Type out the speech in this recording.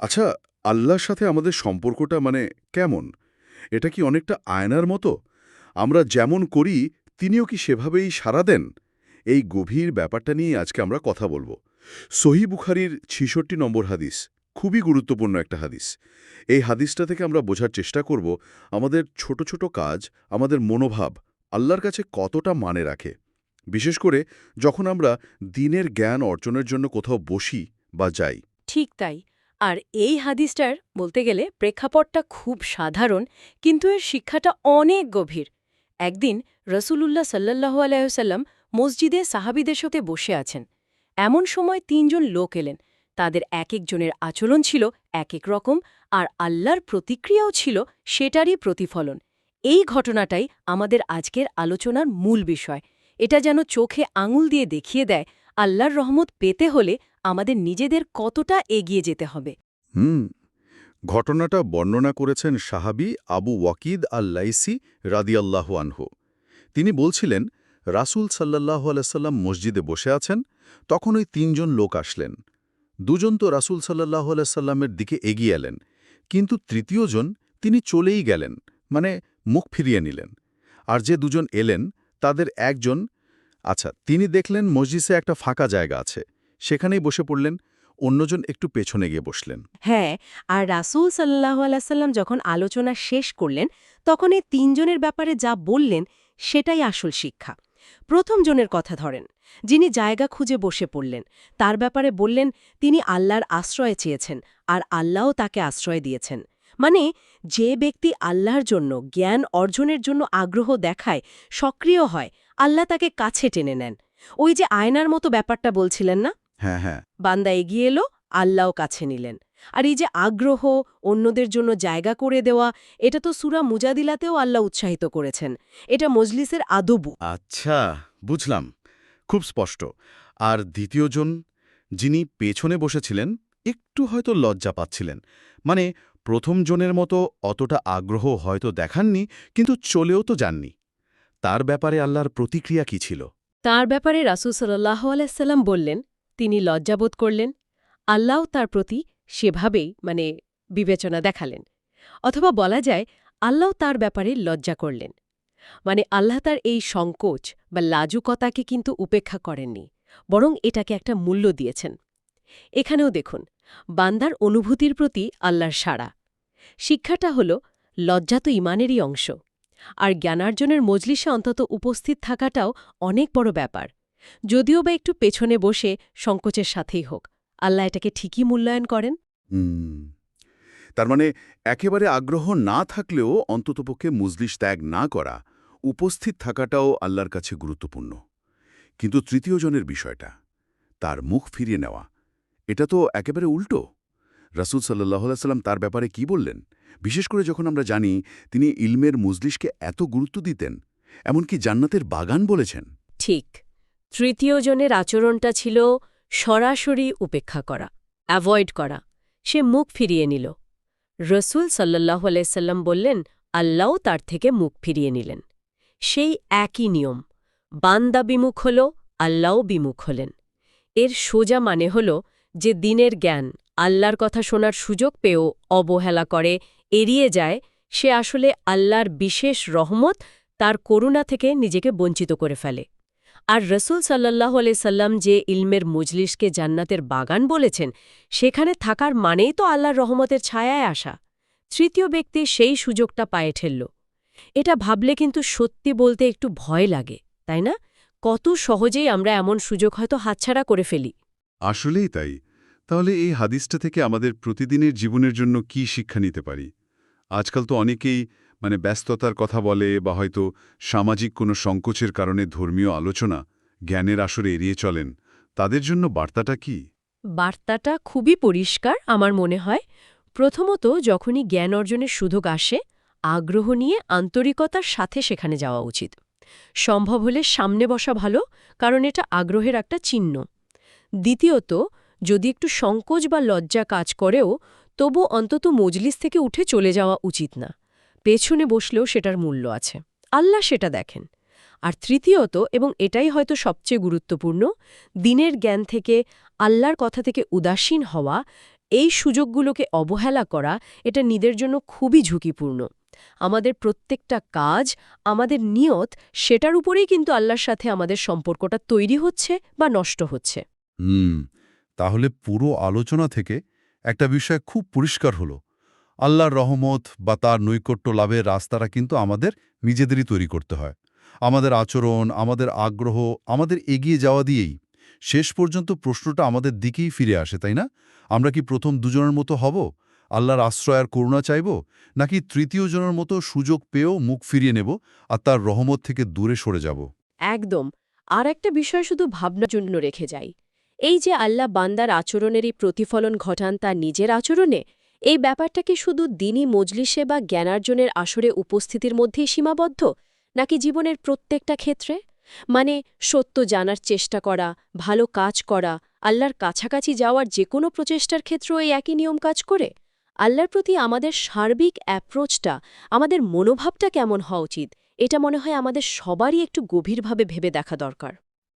আচ্ছা আল্লাহর সাথে আমাদের সম্পর্কটা মানে কেমন? এটা কি অনেকটা আয়নার মতো? আমরা যেমন করি, তিনিও কি সেভাবেই সাড়া দেন? এই গভীর ব্যাপারটা নিয়ে আজকে আমরা কথা বলব। সহি বুখারির ছিষট্টি নম্বর হাদিস, খুবই গুরুত্বপূর্ণ একটা হাদিস। এই হাদিসটা থেকে আমরা বোঝার চেষ্টা করব, আমাদের ছোট ছোট কাজ, আমাদের মনোভাব, আল্লাহর কাছে কতটা মানে রাখে। বিশেষ করে যখন আমরা দিনের জ্ঞান অর্জনের জন্য কোথাও বসি বা যাই। ঠিক তাই। আর এই হাদিসটার বলতে গেলে প্রেক্ষাপটটা খুব সাধারণ, কিন্তু এর শিক্ষাটা অনেক গভীর। একদিন রসুলুল্লাহ সাল্লাহু আলাইসাল্লাম মসজিদে সাহাবিদের সাথে বসে আছেন। এমন সময় তিনজন লোক এলেন। তাদের এক একজনের আচরণ ছিল এক এক রকম আর আল্লাহর প্রতিক্রিয়াও ছিল সেটারই প্রতিফলন। এই ঘটনাটাই আমাদের আজকের আলোচনার মূল বিষয়। এটা যেন চোখে আঙুল দিয়ে দেখিয়ে দেয়, আল্লাহর রহমত পেতে হলে আমাদের নিজেদের কতটা এগিয়ে যেতে হবে। হুম, ঘটনাটা বর্ণনা করেছেন সাহাবি আবু ওয়াকিদ আল লাইসি রাদিয়াল্লাহু আনহু। তিনি বলছিলেন, রাসূল সাল্লাহ আলাইসাল্লাম মসজিদে বসে আছেন, তখন ওই তিনজন লোক আসলেন। দুজন তো রাসূল সাল্লাহ আলাইসাল্লামের দিকে এগিয়ে এলেন, কিন্তু তৃতীয়জন তিনি চলেই গেলেন মানে মুখ ফিরিয়ে নিলেন। আর যে দুজন এলেন, তাদের একজন আচ্ছা তিনি দেখলেন মসজিদে একটা ফাঁকা জায়গা আছে সেখানেই বসে পড়লেন, অন্যজন একটু পেছনে গিয়ে বসলেন। হ্যাঁ আর রাসূল সাল্লাহ আলাইসাল্লাম যখন আলোচনা শেষ করলেন, তখন এই তিনজনের ব্যাপারে যা বললেন, সেটাই আসল শিক্ষা। প্রথম জনের কথা ধরেন, যিনি জায়গা খুঁজে বসে পড়লেন, তার ব্যাপারে বললেন, তিনি আল্লাহর আশ্রয় চেয়েছেন, আর আল্লাহও তাকে আশ্রয় দিয়েছেন। মানে যে ব্যক্তি আল্লাহর জন্য, জ্ঞান অর্জনের জন্য আগ্রহ দেখায়, সক্রিয় হয়, আল্লাহ তাকে কাছে টেনে নেন। ওই যে আয়নার মতো ব্যাপারটা বলছিলেন না? হ্যাঁ হ্যাঁ। বান্দা এগিয়ে এলো আল্লাহও কাছে নিলেন। আর এই যে আগ্রহ অন্যদের জন্য জায়গা করে দেওয়া এটা তো সুরা মুজাদিলাতেও আল্লাহ উৎসাহিত করেছেন। এটা মজলিসের আদবু। আচ্ছা বুঝলাম। খুব স্পষ্ট। আর দ্বিতীয়জন যিনি পেছনে বসেছিলেন একটু হয়তো লজ্জা পাচ্ছিলেন। মানে প্রথম জনের মতো অতটা আগ্রহ হয়তো দেখাননি কিন্তু চলেও তো যাননি। তার ব্যাপারে আল্লাহর প্রতিক্রিয়া কি ছিল? তার ব্যাপারে রাসুল সাল্লাহ আলাইসাল্লাম বললেন তিনি লজ্জাবোধ করলেন, আল্লাহ তার প্রতি সেভাবেই মানে বিবেচনা দেখালেন, অথবা বলা যায় আল্লাহ তার ব্যাপারে লজ্জা করলেন। মানে আল্লাহ তার এই সংকোচ বা লাজুকতাকে কিন্তু উপেক্ষা করেননি, বরং এটাকে একটা মূল্য দিয়েছেন। এখানেও দেখুন, বান্দার অনুভূতির প্রতি আল্লাহর সাড়া। শিক্ষাটা হল, লজ্জা তো ইমানেরই অংশ, আর জ্ঞানার্জনের মজলিসে অন্তত উপস্থিত থাকাটাও অনেক বড় ব্যাপার। যদিও বা একটু পেছনে বসে সংকোচের সাথেই হোক আল্লাহ এটাকে ঠিকই মূল্যায়ন করেন। তার মানে একেবারে আগ্রহ না থাকলেও অন্ততপক্ষে মুজলিস ত্যাগ না করা উপস্থিত থাকাটাও আল্লাহর কাছে গুরুত্বপূর্ণ। কিন্তু তৃতীয় জনের বিষয়টা তার মুখ ফিরিয়ে নেওয়া এটা তো একেবারে উল্টো। রাসুল সাল্লাহ সাল্লাম তার ব্যাপারে কি বললেন? বিশেষ করে যখন আমরা জানি তিনি ইলমের মুজলিসকে এত গুরুত্ব দিতেন এমনকি জান্নাতের বাগান বলেছেন। ঠিক। তৃতীয় জনের আচরণটা ছিল সরাসরি উপেক্ষা করা অ্যাভয়েড করা। সে মুখ ফিরিয়ে নিল। রসুল সাল্লাহ আলাইসাল্লাম বললেন, আল্লাহ তার থেকে মুখ ফিরিয়ে নিলেন। সেই একই নিয়ম। বান্দা বিমুখ হল আল্লাহ বিমুখ হলেন। এর সোজা মানে হল যে দিনের জ্ঞান, আল্লাহর কথা শোনার সুযোগ পেয়েও অবহেলা করে, এড়িয়ে যায়, সে আসলে আল্লাহর বিশেষ রহমত তার করুণা থেকে নিজেকে বঞ্চিত করে ফেলে। আর রসুল সাল্লাহ সাল্লাম যে ইলমের মজলিসকে জান্নাতের বাগান বলেছেন, সেখানে থাকার মানেই তো আল্লাহর রহমতের ছায়ায় আসা। তৃতীয় ব্যক্তি সেই সুযোগটা পায়ে ঠেলল। এটা ভাবলে কিন্তু সত্যি বলতে একটু ভয় লাগে, তাই না? কত সহজেই আমরা এমন সুযোগ হয়তো হাতছাড়া করে ফেলি। আসলেই তাই। তাহলে এই হাদিসটা থেকে আমাদের প্রতিদিনের জীবনের জন্য কি শিক্ষা নিতে পারি? আজকাল তো অনেকেই মানে ব্যস্ততার কথা বলে বা হয়তো সামাজিক কোনো সংকোচের কারণে ধর্মীয় আলোচনা জ্ঞানের আসরে এড়িয়ে চলেন, তাদের জন্য বার্তাটা কি? বার্তাটা খুবই পরিষ্কার আমার মনে হয়। প্রথমত, যখনই জ্ঞান অর্জনের সুযোগ আসে, আগ্রহ নিয়ে আন্তরিকতার সাথে সেখানে যাওয়া উচিত। সম্ভব হলে সামনে বসা ভালো, কারণ এটা আগ্রহের একটা চিহ্ন। দ্বিতীয়ত, যদি একটু সংকোচ বা লজ্জা কাজ করেও, তবু অন্তত মজলিস থেকে উঠে চলে যাওয়া উচিত না। পেছনে বসলেও সেটার মূল্য আছে। আল্লাহ সেটা দেখেন। আর তৃতীয়ত, এবং এটাই হয়তো সবচেয়ে গুরুত্বপূর্ণ, দিনের জ্ঞান থেকে, আল্লাহর কথা থেকে উদাসীন হওয়া, এই সুযোগগুলোকে অবহেলা করা, এটা নিজের জন্য খুবই ঝুঁকিপূর্ণ। আমাদের প্রত্যেকটা কাজ, আমাদের নিয়ত, সেটার উপরেই কিন্তু আল্লাহর সাথে আমাদের সম্পর্কটা তৈরি হচ্ছে বা নষ্ট হচ্ছে। হুম, তাহলে পুরো আলোচনা থেকে একটা বিষয় খুব পরিষ্কার হলো। আল্লাহর রহমত বা তার নৈকট্য লাভের রাস্তাটা কিন্তু আমাদের নিজেদেরই তৈরি করতে হয়। আমাদের আচরণ, আমাদের আগ্রহ, আমাদের এগিয়ে যাওয়া দিয়েই শেষ পর্যন্ত প্রশ্নটা আমাদের দিকেই ফিরে আসে, তাই না? আমরা কি প্রথম দুজনের মতো হব? আল্লাহর আশ্রয় আর করুণা চাইব? নাকি তৃতীয় জনের মতো সুযোগ পেয়েও মুখ ফিরিয়ে নেব আর তার রহমত থেকে দূরে সরে যাব? একদম। আর একটা বিষয় শুধু ভাবনার জন্য রেখে যাই। এই যে আল্লাহ বান্দার আচরণেরই প্রতিফলন ঘটান তার নিজের আচরণে এই ব্যাপারটা কি শুধু দিনই মজলিসে বা জ্ঞানার্জনের আসরে উপস্থিতির মধ্যেই সীমাবদ্ধ, নাকি জীবনের প্রত্যেকটা ক্ষেত্রে? মানে সত্য জানার চেষ্টা করা, ভালো কাজ করা, আল্লাহর কাছাকাছি যাওয়ার যে কোনো প্রচেষ্টার ক্ষেত্রেও এই একই নিয়ম কাজ করে? আল্লাহর প্রতি আমাদের সার্বিক অ্যাপ্রোচটা, আমাদের মনোভাবটা কেমন হওয়া উচিত? এটা মনে হয় আমাদের সবারই একটু গভীরভাবে ভেবে দেখা দরকার।